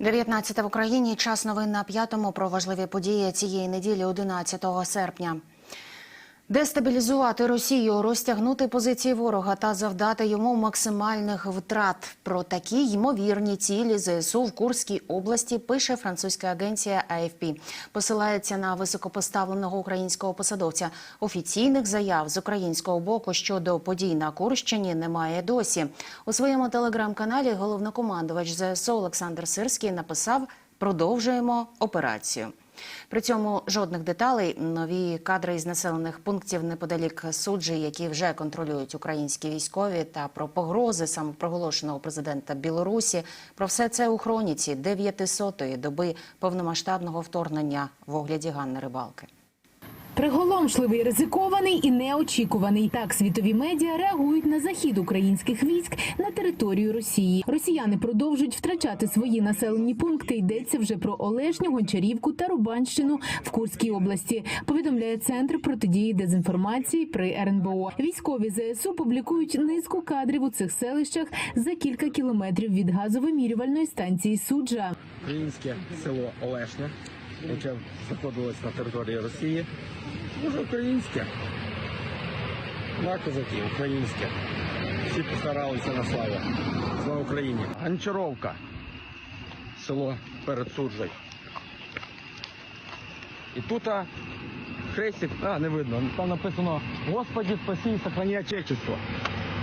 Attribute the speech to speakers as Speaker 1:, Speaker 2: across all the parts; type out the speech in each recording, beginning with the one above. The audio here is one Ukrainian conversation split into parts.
Speaker 1: 19 в Україні. Час новин на п'ятому про важливі події цієї неділі, 11 серпня. Дестабілізувати Росію, розтягнути позиції ворога та завдати йому максимальних втрат. Про такі ймовірні цілі ЗСУ в Курській області пише французька агенція AFP. Посилається на високопоставленого українського посадовця. Офіційних заяв з українського боку щодо подій на Курщині немає досі. У своєму телеграм-каналі головнокомандувач ЗСУ Олександр Сирський написав: продовжуємо операцію. При цьому жодних деталей нові кадри із населених пунктів неподалік суджі, які вже контролюють українські військові, та про погрози самопроголошеного президента Білорусі. Про все це у хроніці 900-ї доби повномасштабного вторгнення в огляді Ганни Рибалки.
Speaker 2: Приголомшливий, ризикований і неочікуваний. Так світові медіа реагують на захід українських військ на територію Росії. Росіяни продовжують втрачати свої населені пункти. Йдеться вже про Олешню, Гончарівку та Рубанщину в Курській області. Повідомляє центр протидії дезінформації при РНБО. Військові ЗСУ публікують низку кадрів у цих селищах за кілька кілометрів від газовимірювальної станції суджа.
Speaker 3: українське село Олешня, яке знаходилось на території Росії. Дуже українське. На козаки, українське. Всі постаралися на славу. Слава Україні. Гончаровка. Село перед суджею. І тут а, хрестик, а, не видно. Там написано Господи, спаси і сохрани Отечество.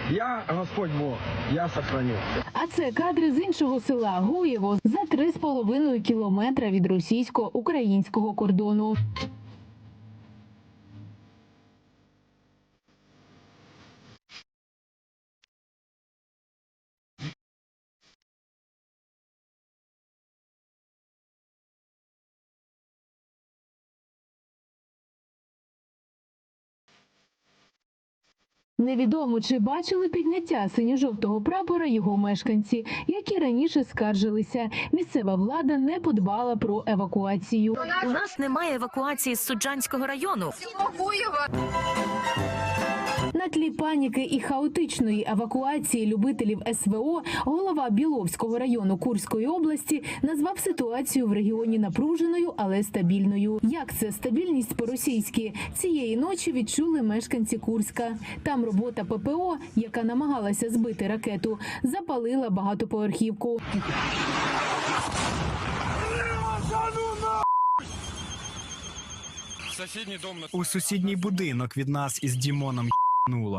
Speaker 3: Я Господь Бог, я сохраню.
Speaker 2: А це кадри з іншого села Гуєво за 3,5 кілометра від російсько-українського кордону. Невідомо чи бачили підняття синьо-жовтого прапора його мешканці, які раніше скаржилися. Місцева влада не подбала про евакуацію.
Speaker 4: У нас немає евакуації з Суджанського району.
Speaker 2: На тлі паніки і хаотичної евакуації любителів СВО голова Біловського району Курської області назвав ситуацію в регіоні напруженою, але стабільною. Як це стабільність по-російськи цієї ночі відчули мешканці Курська. Там робота ППО, яка намагалася збити ракету, запалила багатоповерхівку.
Speaker 5: У сусідній будинок від нас із Дімоном nula.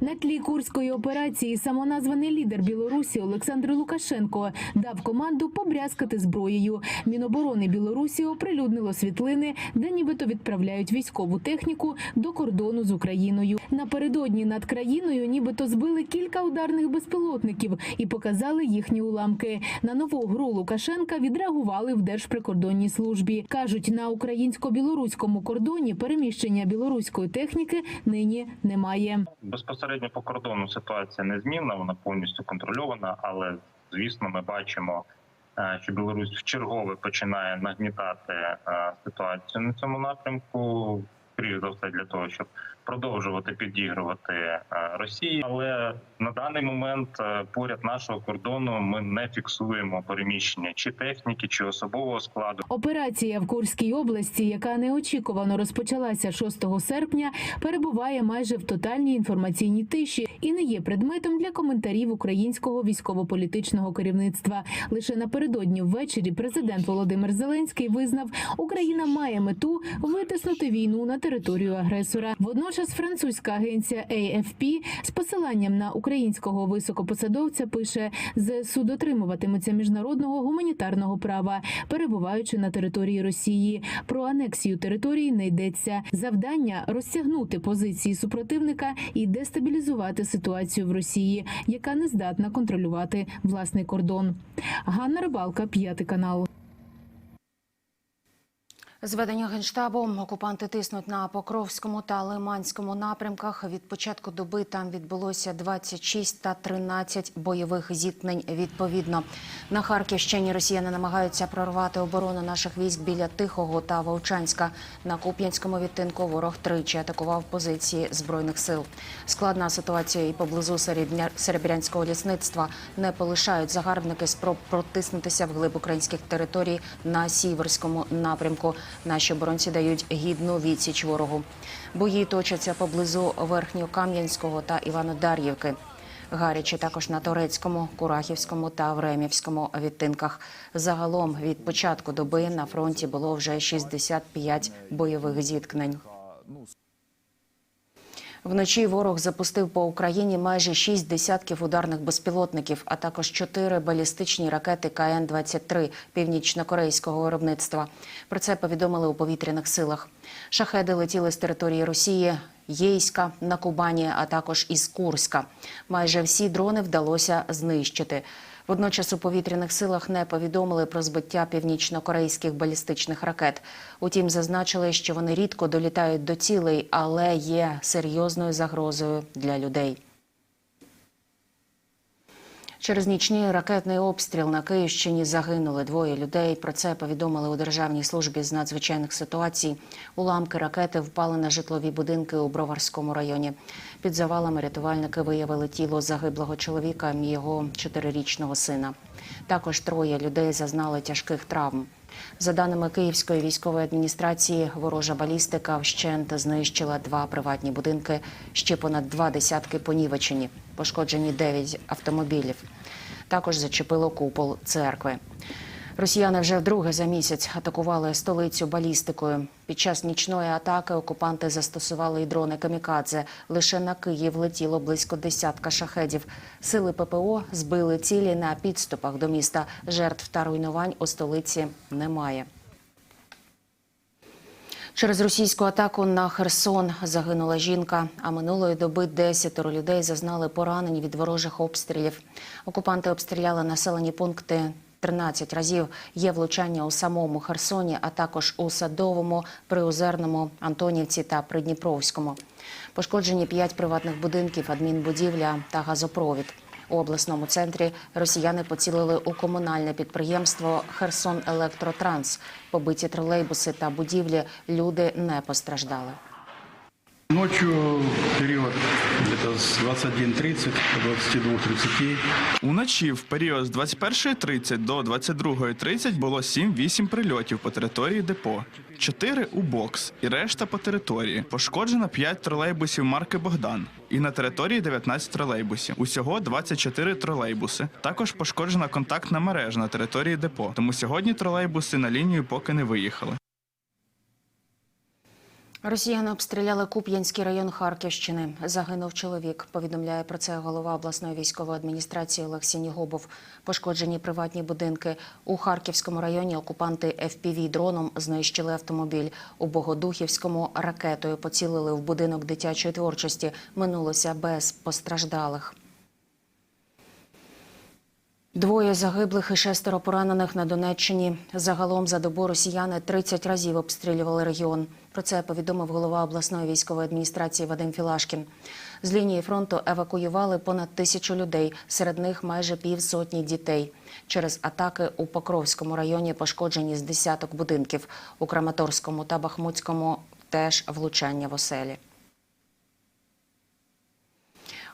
Speaker 2: На тлі курської операції самоназваний лідер Білорусі Олександр Лукашенко дав команду побрязкати зброєю. Міноборони Білорусі оприлюднило світлини, де нібито відправляють військову техніку до кордону з Україною. Напередодні над країною нібито збили кілька ударних безпілотників і показали їхні уламки. На нову гру Лукашенка відреагували в Держприкордонній службі. кажуть, на українсько-білоруському кордоні переміщення білоруської техніки нині немає.
Speaker 6: Безпосередньо по кордону ситуація незмінна, вона повністю контрольована, але звісно, ми бачимо, е, що Білорусь в чергове починає нагнітати е, ситуацію на цьому напрямку. Скоріше за все для того, щоб продовжувати підігрувати е, Росії, але на даний момент е, поряд нашого кордону ми не фіксуємо переміщення чи техніки, чи особового складу.
Speaker 2: Операція в Курській області, яка неочікувано розпочалася 6 серпня, перебуває майже в тотальній інформаційній тиші і не є предметом для коментарів українського військово-політичного керівництва. Лише напередодні ввечері президент Володимир Зеленський визнав, Україна має мету витиснути війну на територію агресора. Водночас французька агенція AFP з посиланням на українського високопосадовця пише: ЗСУ дотримуватиметься міжнародного гуманітарного права, перебуваючи на території Росії. Про анексію території не йдеться. Завдання розтягнути позиції супротивника і дестабілізувати ситуацію в Росії, яка не здатна контролювати власний кордон. Ганна Рибалка, п'ятий канал.
Speaker 1: Зведення генштабу окупанти тиснуть на Покровському та Лиманському напрямках. Від початку доби там відбулося 26 та 13 бойових зіткнень. Відповідно на Харківщині росіяни намагаються прорвати оборону наших військ біля Тихого та Вовчанська. На Куп'янському відтинку ворог тричі атакував позиції збройних сил. Складна ситуація і поблизу Серебрянського лісництва не полишають загарбники спроб протиснутися вглиб українських територій на сіверському напрямку. Наші оборонці дають гідну відсіч ворогу. Бої точаться поблизу Верхньокам'янського та Іванодар'ївки. Гаряче також на Торецькому, Курахівському та Времівському відтинках. Загалом від початку доби на фронті було вже 65 бойових зіткнень. Вночі ворог запустив по Україні майже шість десятків ударних безпілотників, а також чотири балістичні ракети КН-23 північно-корейського виробництва. Про це повідомили у повітряних силах. Шахеди летіли з території Росії, Єйська на Кубані, а також із Курська. Майже всі дрони вдалося знищити. Водночас у повітряних силах не повідомили про збиття північно-корейських балістичних ракет. Утім, зазначили, що вони рідко долітають до цілей, але є серйозною загрозою для людей. Через нічний ракетний обстріл на Київщині загинули двоє людей. Про це повідомили у Державній службі з надзвичайних ситуацій. Уламки ракети впали на житлові будинки у Броварському районі. Під завалами рятувальники виявили тіло загиблого чоловіка і його чотирирічного сина. Також троє людей зазнали тяжких травм. За даними Київської військової адміністрації, ворожа балістика вщент знищила два приватні будинки, ще понад два десятки понівечені, пошкоджені дев'ять автомобілів. Також зачепило купол церкви. Росіяни вже вдруге за місяць атакували столицю балістикою. Під час нічної атаки окупанти застосували і дрони камікадзе. Лише на Київ летіло близько десятка шахедів. Сили ППО збили цілі на підступах до міста. Жертв та руйнувань у столиці немає. Через російську атаку на Херсон загинула жінка, а минулої доби десятеро людей зазнали поранень від ворожих обстрілів. Окупанти обстріляли населені пункти 13 разів. Є влучання у самому Херсоні, а також у Садовому, Приозерному, Антонівці та Придніпровському. Пошкоджені п'ять приватних будинків, адмінбудівля та газопровід. У обласному центрі росіяни поцілили у комунальне підприємство Херсон Електротранс. Побиті тролейбуси та будівлі люди не постраждали.
Speaker 7: Ночью период где-то с 21.30 до 22.30.
Speaker 8: Уночі в період з 21.30 до 22.30 було 7-8 прильотів по території депо. 4 у бокс і решта по території. Пошкоджено 5 тролейбусів марки Богдан. І на території 19 тролейбусів. Усього 24 тролейбуси. Також пошкоджена контактна мережа на території депо. Тому сьогодні тролейбуси на лінію поки не виїхали.
Speaker 1: Росіяни обстріляли Куп'янський район Харківщини. Загинув чоловік. Повідомляє про це голова обласної військової адміністрації Олег Сінігубов. Пошкоджені приватні будинки. У Харківському районі окупанти fpv дроном знищили автомобіль. У Богодухівському ракетою поцілили в будинок дитячої творчості. Минулося без постраждалих. Двоє загиблих і шестеро поранених на Донеччині. Загалом за добу росіяни 30 разів обстрілювали регіон. Про це повідомив голова обласної військової адміністрації Вадим Філашкін. З лінії фронту евакуювали понад тисячу людей, серед них майже півсотні дітей. Через атаки у Покровському районі пошкоджені з десяток будинків. У Краматорському та Бахмутському теж влучання в оселі.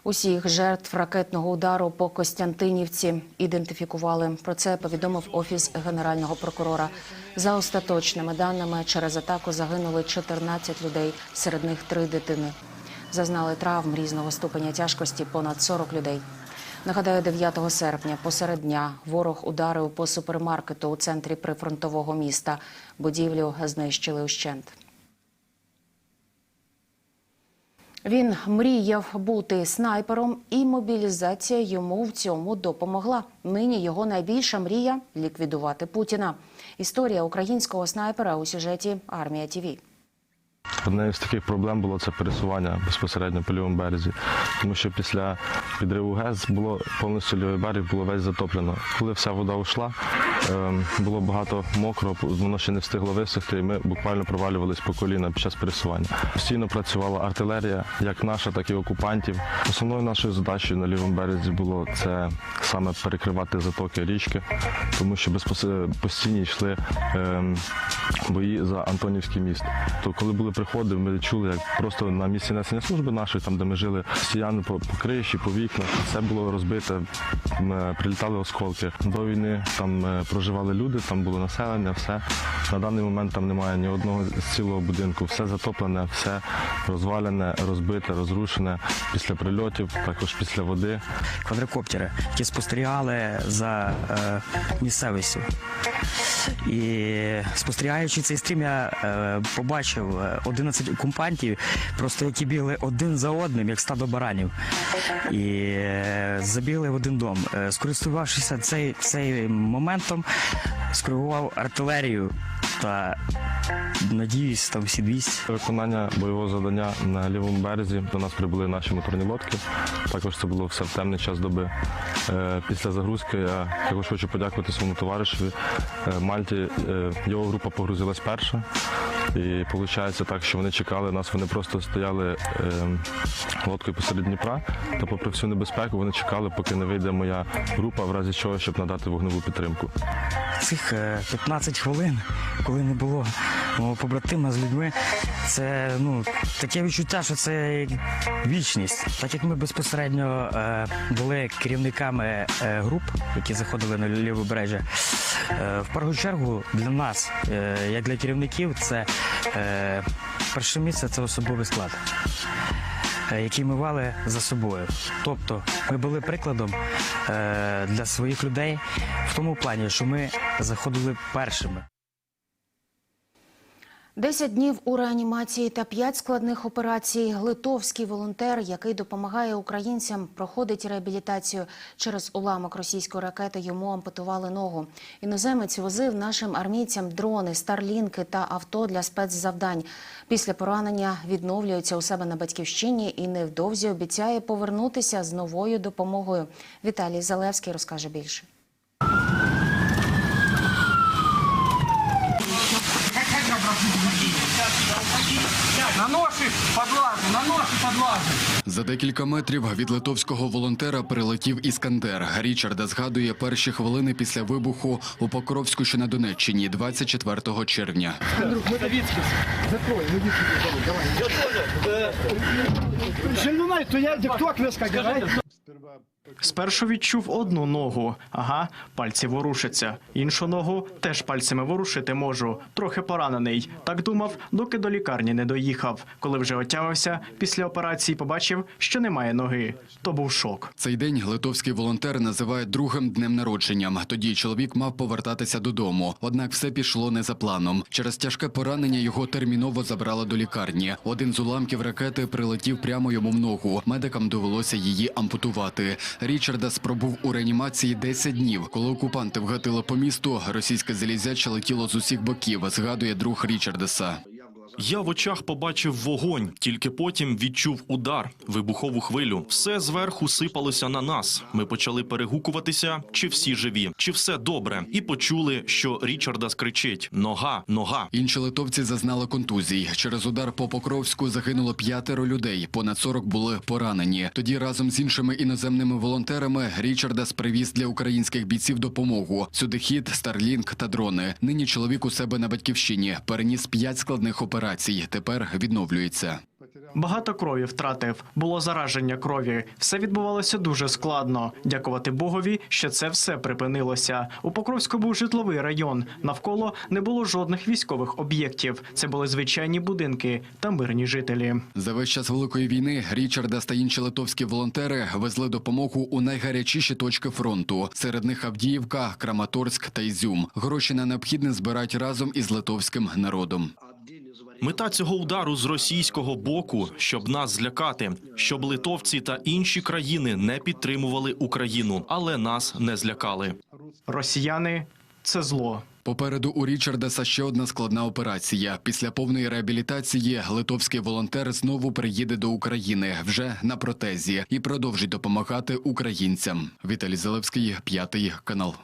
Speaker 1: Усіх жертв ракетного удару по Костянтинівці ідентифікували. Про це повідомив офіс генерального прокурора. За остаточними даними, через атаку загинули 14 людей, серед них три дитини. Зазнали травм різного ступеня тяжкості понад 40 людей. Нагадаю, 9 серпня посеред дня ворог ударив по супермаркету у центрі прифронтового міста. Будівлю знищили ущент. Він мріяв бути снайпером, і мобілізація йому в цьому допомогла. Нині його найбільша мрія ліквідувати Путіна. Історія українського снайпера у сюжеті Армія ТІВІ.
Speaker 9: Однією з таких проблем було це пересування безпосередньо по лівому березі, тому що після підриву ГЕС було повністю лівий берег було весь затоплено. Коли вся вода йшла, ем, було багато мокро, воно ще не встигло висохти, і ми буквально провалювались по коліна під час пересування. Постійно працювала артилерія, як наша, так і окупантів. Основною нашою задачею на лівому березі було це саме перекривати затоки річки, тому що безпос- постійно йшли ем, бої за Антонівський міст. То коли були приходи, ми чули, як просто на місці несення служби нашої, там де ми жили, стіяни по, по криші, по вікнах, все було розбите, е, прилітали осколки. До війни там е, проживали люди, там було населення, все. На даний момент там немає ні одного з цілого будинку. Все затоплене, все розвалене, розбите, розрушене після прильотів, також після води.
Speaker 10: квадрокоптери, які спостерігали за е, місцевістю. І спостерігаючи цей стрім, я е, побачив е, 11 окупантів, просто які бігли один за одним, як стадо баранів, і е, забігли в один дом. Е, скористувавшися цей, цей моментом, скоригував артилерію та надіюсь, там всі 200
Speaker 9: Виконання бойового завдання на лівому березі до нас прибули наші моторні лодки. Також це було все в темний час доби. Е, Після загрузки я також хочу подякувати своєму товаришеві Мальті. Його група погрузилась перша. І виходить так, що вони чекали нас, вони просто стояли е, лодкою посеред Дніпра, та попри всю небезпеку вони чекали, поки не вийде моя група, в разі чого, щоб надати вогневу підтримку.
Speaker 10: цих е, 15 хвилин, коли не було мого побратима з людьми, це ну таке відчуття, що це вічність. Так як ми безпосередньо е, були керівниками е, груп, які заходили на лівобережжя, е, в першу чергу для нас, е, як для керівників, це е, перше місце це особовий склад. е, Який ми мали за собою. Тобто ми були прикладом е, для своїх людей в тому плані, що ми заходили першими.
Speaker 1: Десять днів у реанімації та п'ять складних операцій. Литовський волонтер, який допомагає українцям, проходить реабілітацію. Через уламок російської ракети йому ампутували ногу. Іноземець возив нашим армійцям дрони, старлінки та авто для спецзавдань. Після поранення відновлюється у себе на батьківщині і невдовзі обіцяє повернутися з новою допомогою. Віталій Залевський розкаже більше.
Speaker 3: На ноші подлажу, на ноші подлажу.
Speaker 11: За декілька метрів від литовського волонтера прилетів Іскандер. Річарда згадує перші хвилини після вибуху у Покровську, що на Донеччині, 24 червня.
Speaker 3: Желюнай, то я дикток вискакивай.
Speaker 5: Спершу відчув одну ногу. Ага, пальці ворушаться. Іншу ногу теж пальцями ворушити можу. Трохи поранений. Так думав, доки до лікарні не доїхав. Коли вже отямився, після операції побачив, що немає ноги. То був шок.
Speaker 11: Цей день литовський волонтер називає другим днем народженням. Тоді чоловік мав повертатися додому. Однак все пішло не за планом. Через тяжке поранення його терміново забрали до лікарні. Один з уламків ракети прилетів прямо йому в ногу. Медикам довелося її ампутувати. Річардас спробув у реанімації 10 днів. Коли окупанти вгатили по місту, російське залізяче летіло з усіх боків. Згадує друг Річардаса.
Speaker 12: Я в очах побачив вогонь, тільки потім відчув удар, вибухову хвилю. Все зверху сипалося на нас. Ми почали перегукуватися, чи всі живі, чи все добре, і почули, що Річарда скричить: Нога, нога.
Speaker 11: Інші литовці зазнали контузій. Через удар по Покровську загинуло п'ятеро людей. Понад 40 були поранені. Тоді разом з іншими іноземними волонтерами Річардас привіз для українських бійців допомогу. Сюди хід, Старлінг та дрони. Нині чоловік у себе на батьківщині переніс п'ять складних операцій. Тепер відновлюється.
Speaker 5: Багато крові втратив, було зараження крові. Все відбувалося дуже складно. Дякувати Богові, що це все припинилося. У Покровську був житловий район. Навколо не було жодних військових об'єктів. Це були звичайні будинки та мирні жителі.
Speaker 11: За весь час великої війни Річардас та інші литовські волонтери везли допомогу у найгарячіші точки фронту. Серед них Авдіївка, Краматорськ та Ізюм. Гроші на необхідне збирають разом із литовським народом.
Speaker 12: Мета цього удару з російського боку, щоб нас злякати, щоб литовці та інші країни не підтримували Україну, але нас не злякали.
Speaker 5: Росіяни це зло.
Speaker 11: Попереду у Річардеса ще одна складна операція. Після повної реабілітації литовський волонтер знову приїде до України вже на протезі і продовжить допомагати українцям. Віталій Зелевський, п'ятий канал.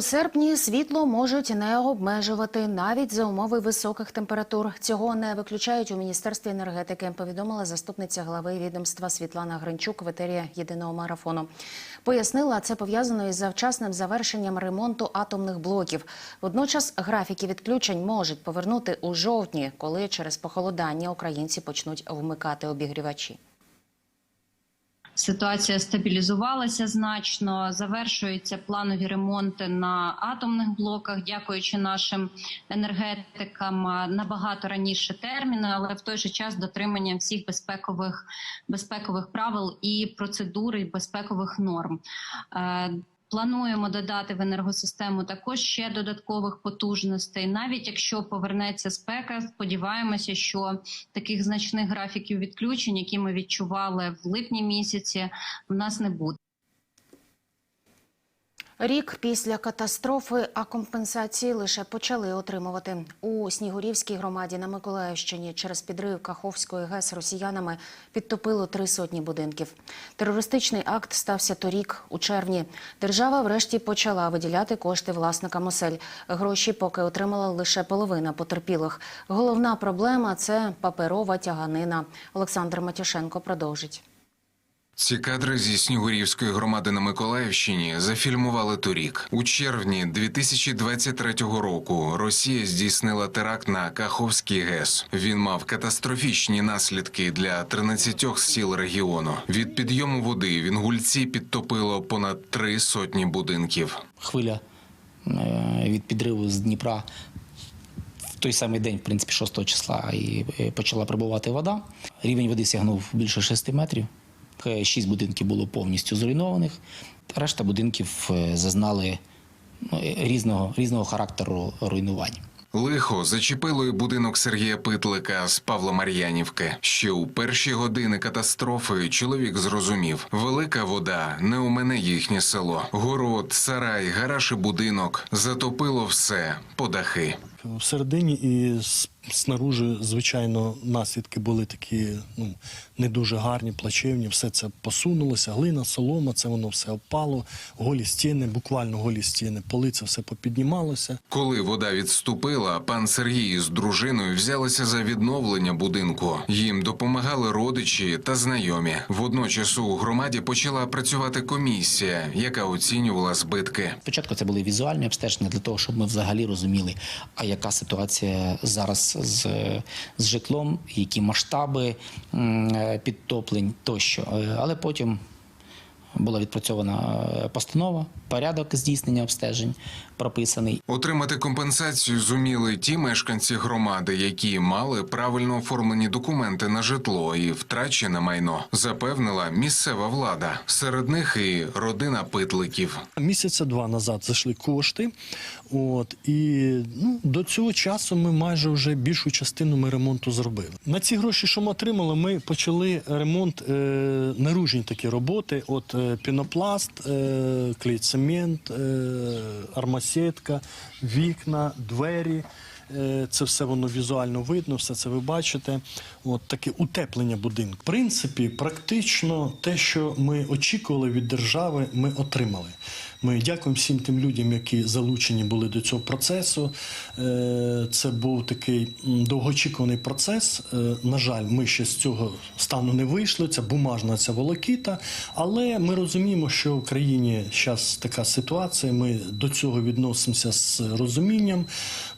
Speaker 1: У серпні світло можуть не обмежувати навіть за умови високих температур. Цього не виключають у міністерстві енергетики. Повідомила заступниця глави відомства Світлана Гринчук в етері єдиного марафону. Пояснила, це пов'язано із завчасним завершенням ремонту атомних блоків. Водночас графіки відключень можуть повернути у жовтні, коли через похолодання українці почнуть вмикати обігрівачі.
Speaker 13: Ситуація стабілізувалася значно. Завершуються планові ремонти на атомних блоках, дякуючи нашим енергетикам набагато раніше терміну, але в той же час дотриманням всіх безпекових безпекових правил і процедур і безпекових норм. Плануємо додати в енергосистему також ще додаткових потужностей. Навіть якщо повернеться спека, сподіваємося, що таких значних графіків відключень, які ми відчували в липні місяці, в нас не буде.
Speaker 1: Рік після катастрофи, а компенсації лише почали отримувати. У Снігурівській громаді на Миколаївщині через підрив Каховської ГЕС росіянами підтопило три сотні будинків. Терористичний акт стався торік, у червні. Держава врешті почала виділяти кошти власникам осель. Гроші поки отримала лише половина потерпілих. Головна проблема – це паперова тяганина. Олександр Матюшенко продовжить.
Speaker 14: Ці кадри зі Снігурівської громади на Миколаївщині зафільмували торік. У червні 2023 року Росія здійснила теракт на Каховський ГЕС. Він мав катастрофічні наслідки для 13 сіл регіону. Від підйому води в Інгульці підтопило понад три сотні будинків.
Speaker 15: хвиля е, від підриву з Дніпра в той самий день, в принципі, 6 числа, і е, почала прибувати вода. Рівень води сягнув більше 6 метрів. Е, Шість будинків було повністю зруйнованих. Решта будинків е, зазнали ну, е, різного, різного характеру руйнувань.
Speaker 14: Лихо зачепило і будинок Сергія Питлика з Павломар'янівки. Ще у перші години катастрофи чоловік зрозумів: велика вода не у мене їхнє село. Город, сарай, гараж і будинок затопило все по дахи.
Speaker 16: Всередині і с- снаружи, звичайно, наслідки були такі ну, не дуже гарні, плачевні. Все це посунулося, глина, солома, це воно все опало, голі стіни, буквально голі стіни, поли це все попіднімалося.
Speaker 14: Коли вода відступила, пан Сергій з дружиною взялися за відновлення будинку. Їм допомагали родичі та знайомі. Водночас у громаді почала працювати комісія, яка оцінювала збитки.
Speaker 15: Спочатку це були візуальні обстеження для того, щоб ми взагалі розуміли, а яка ситуація зараз з, з житлом, які масштаби е, підтоплень тощо. Е, Але потім була відпрацьована е, постанова, порядок здійснення обстежень прописаний.
Speaker 14: Отримати компенсацію зуміли ті мешканці громади, які мали правильно оформлені документи на житло і втрачене майно, запевнила місцева влада. Серед них і родина питликів.
Speaker 16: Місяця два назад зайшли кошти. От, і ну, до цього часу ми майже вже більшу частину ми ремонту зробили. На ці гроші, що ми отримали, ми почали ремонт е, наружні такі роботи. От е, пінопласт, е, клейцемент, е, армасетка, вікна, двері. Е, Це все воно візуально видно, все це ви бачите. От таке утеплення будинку. В принципі, практично те, що ми очікували від держави, ми отримали. Ми дякуємо всім тим людям, які залучені були до цього процесу. Е, Це був такий довгоочікуваний процес. Е, На жаль, ми ще з цього стану не вийшли. Це бумажна ця волокіта. Але ми розуміємо, що в країні зараз така ситуація. Ми до цього відносимося з розумінням.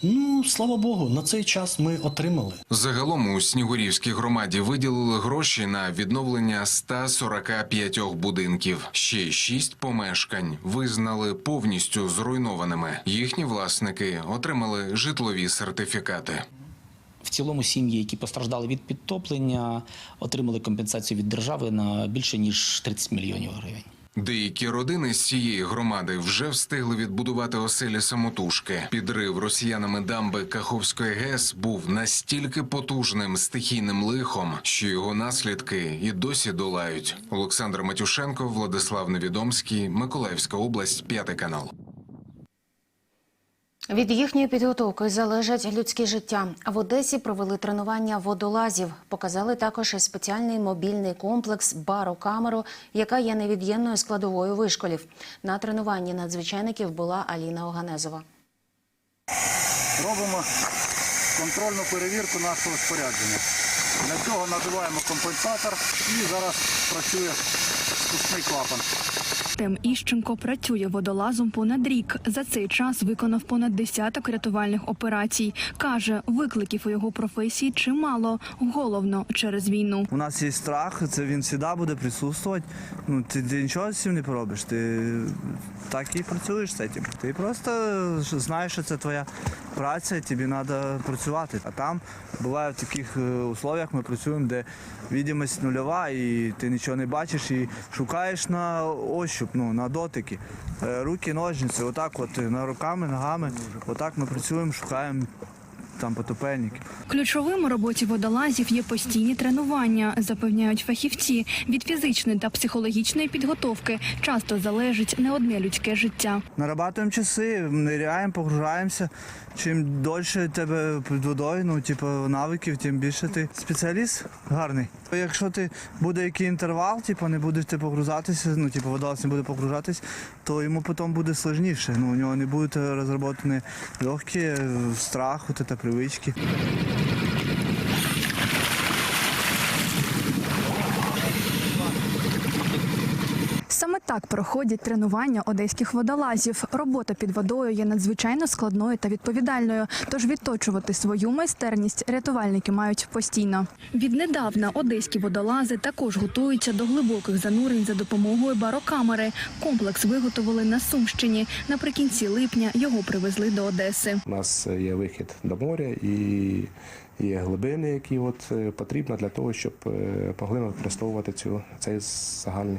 Speaker 16: Ну, слава Богу, на цей час ми отримали.
Speaker 14: Загалом у Снігурівській громаді виділили гроші на відновлення 145 будинків. Ще шість помешкань визнали повністю зруйнованими. Їхні власники отримали житлові сертифікати.
Speaker 15: В цілому сім'ї, які постраждали від підтоплення, отримали компенсацію від держави на більше ніж 30 мільйонів гривень.
Speaker 14: Деякі родини з цієї громади вже встигли відбудувати оселі самотужки. Підрив росіянами дамби Каховської ГЕС був настільки потужним стихійним лихом, що його наслідки і досі долають. Олександр Матюшенко, Владислав Невідомський, Миколаївська область, п'ятий канал.
Speaker 1: Від їхньої підготовки залежать людські життя. В Одесі провели тренування водолазів. Показали також спеціальний мобільний комплекс барокамеру, яка є невід'ємною складовою вишколів. На тренуванні надзвичайників була Аліна Оганезова.
Speaker 17: Робимо контрольну перевірку нашого спорядження. Для цього надуваємо компенсатор і зараз працює спускний клапан.
Speaker 18: Артем Іщенко працює водолазом понад рік. За цей час виконав понад десяток рятувальних операцій. Каже, викликів у його професії чимало, головно через війну.
Speaker 19: У нас є страх, це він завжди буде присутствувати. Ну, ти, ти нічого з цим не поробиш. Ти так і працюєш з цим. Ти просто знаєш, що це твоя праця, тобі треба працювати. А там буває в таких е, условиях ми працюємо, де відомість нульова, і ти нічого не бачиш, і шукаєш на ощуп, ну, на дотики. Е, Руки, ножниці, отак от е, на руками, ногами. Отак ми працюємо, шукаємо там потопельники.
Speaker 18: Ключовим у роботі водолазів є постійні тренування, запевняють фахівці. Від фізичної та психологічної підготовки часто залежить не одне людське життя.
Speaker 19: Нарабатуємо часи, ниряємо, погружаємося. Чим дольше тебе під водою, ну типу навиків, тим більше ти спеціаліст гарний. Якщо ти буде який інтервал, типу не будеш ти погружатися, ну типу водолаз не буде погружатись, то йому потім буде сложніше. Ну у нього не будуть розроблені легкі, страх, от привички.
Speaker 18: Саме так проходять тренування одеських водолазів. Робота під водою є надзвичайно складною та відповідальною. Тож відточувати свою майстерність рятувальники мають постійно. Віднедавна одеські водолази також готуються до глибоких занурень за допомогою барокамери. Комплекс виготовили на Сумщині. Наприкінці липня його привезли до Одеси.
Speaker 20: У нас є вихід до моря і є глибини, які от е, потрібно для того, щоб е, могли використовувати цю цей загальний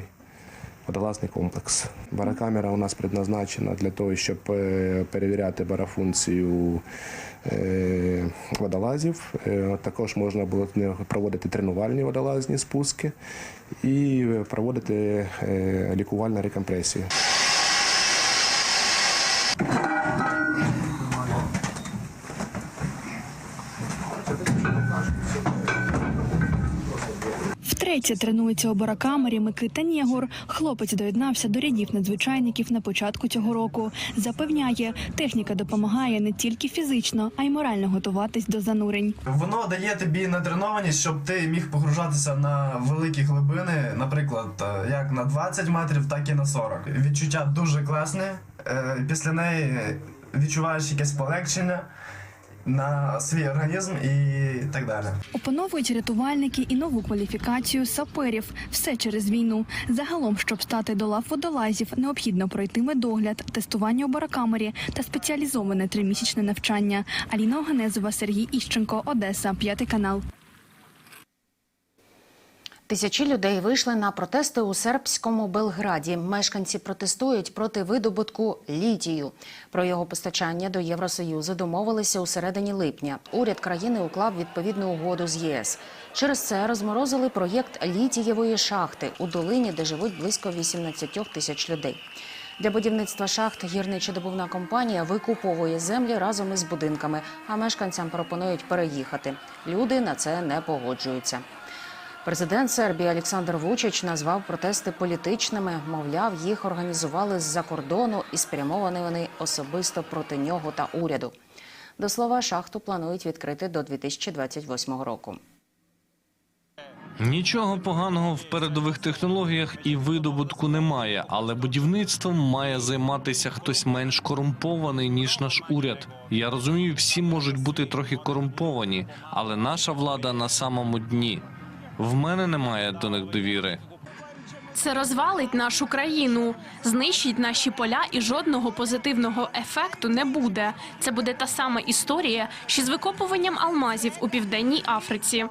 Speaker 20: водолазний комплекс. Барокамера у нас предназначена для того, щоб е, перевіряти барофункцію е, водолазів. Е, Також можна було проводити тренувальні водолазні спуски і проводити лікувальну рекомпресію.
Speaker 18: Втретє тренується у барокамері Микита Нєгор. Хлопець доєднався до рядів надзвичайників на початку цього року. Запевняє, техніка допомагає не тільки фізично, а й морально готуватись до занурень.
Speaker 21: Воно дає тобі натренованість, щоб ти міг погружатися на великі глибини, наприклад, е, як на 20 метрів, так і на 40. Відчуття дуже класне. Е, Після неї відчуваєш якесь полегшення на свій організм і так далі.
Speaker 18: Опановують рятувальники і нову кваліфікацію саперів. Все через війну. Загалом, щоб стати до лав водолазів, необхідно пройти медогляд, тестування у барокамері та спеціалізоване тримісячне навчання. Аліна Оганезова, Сергій Іщенко, Одеса, п'ятий канал.
Speaker 1: Тисячі людей вийшли на протести у сербському Белграді. Мешканці протестують проти видобутку літію. Про його постачання до Євросоюзу домовилися у середині липня. Уряд країни уклав відповідну угоду з ЄС. Через це розморозили проєкт літієвої шахти у долині, де живуть близько 18 тисяч людей. Для будівництва шахт гірничодобувна компанія викуповує землі разом із будинками, а мешканцям пропонують переїхати. Люди на це не погоджуються. Президент Сербії Олександр Вучич назвав протести політичними. Мовляв, їх організували з-за кордону і спрямовані вони особисто проти нього та уряду. До слова, шахту планують відкрити до 2028 року.
Speaker 22: Нічого поганого в передових технологіях і видобутку немає, але будівництвом має займатися хтось менш корумпований ніж наш уряд. Я розумію, всі можуть бути трохи корумповані, але наша влада на самому дні. В мене немає до них довіри.
Speaker 23: Це розвалить нашу країну, знищить наші поля і жодного позитивного ефекту не буде. Це буде та сама історія, що з викопуванням алмазів у південній Африці.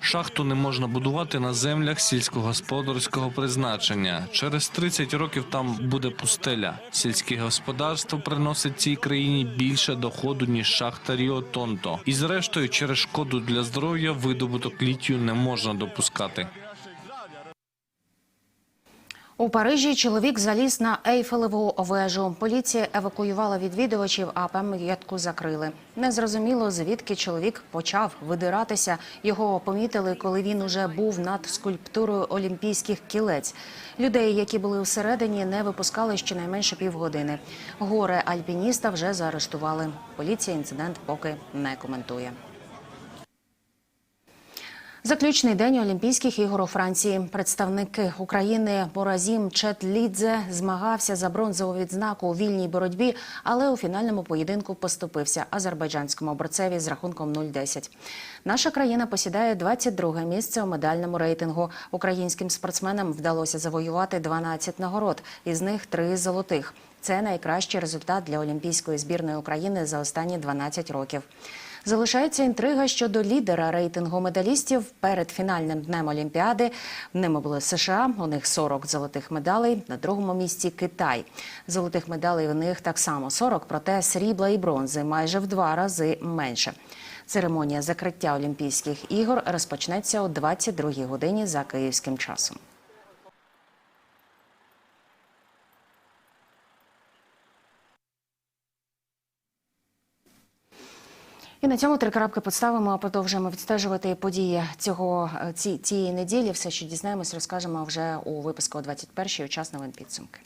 Speaker 22: Шахту не можна будувати на землях сільськогосподарського призначення. Через 30 років там буде пустеля. Сільське господарство приносить цій країні більше доходу ніж шахта Ріо Тонто. І зрештою, через шкоду для здоров'я видобуток літію не можна допускати.
Speaker 1: У Парижі чоловік заліз на Ейфелеву вежу. Поліція евакуювала відвідувачів, а пам'ятку закрили. Незрозуміло, звідки чоловік почав видиратися. Його помітили, коли він уже був над скульптурою олімпійських кілець. Людей, які були всередині, не випускали щонайменше півгодини. Горе альпініста вже заарештували. Поліція інцидент поки не коментує. Заключний день Олімпійських ігор у Франції. Представники України Моразім Четлідзе змагався за бронзову відзнаку у вільній боротьбі, але у фінальному поєдинку поступився азербайджанському борцеві з рахунком 0-10. Наша країна посідає 22 місце у медальному рейтингу. Українським спортсменам вдалося завоювати 12 нагород, із них 3 золотих. Це найкращий результат для Олімпійської збірної України за останні 12 років. Залишається інтрига щодо лідера рейтингу медалістів перед фінальним днем Олімпіади. Ними були США. У них 40 золотих медалей. На другому місці Китай. Золотих медалей у них так само 40, проте срібла і бронзи майже в два рази менше. Церемонія закриття Олімпійських ігор розпочнеться о 22 годині за київським часом. І на цьому три крапки поставимо, продовжуємо відстежувати події цього ці, цієї неділі. Все, що дізнаємось, розкажемо вже у випуску о 21-й у підсумки.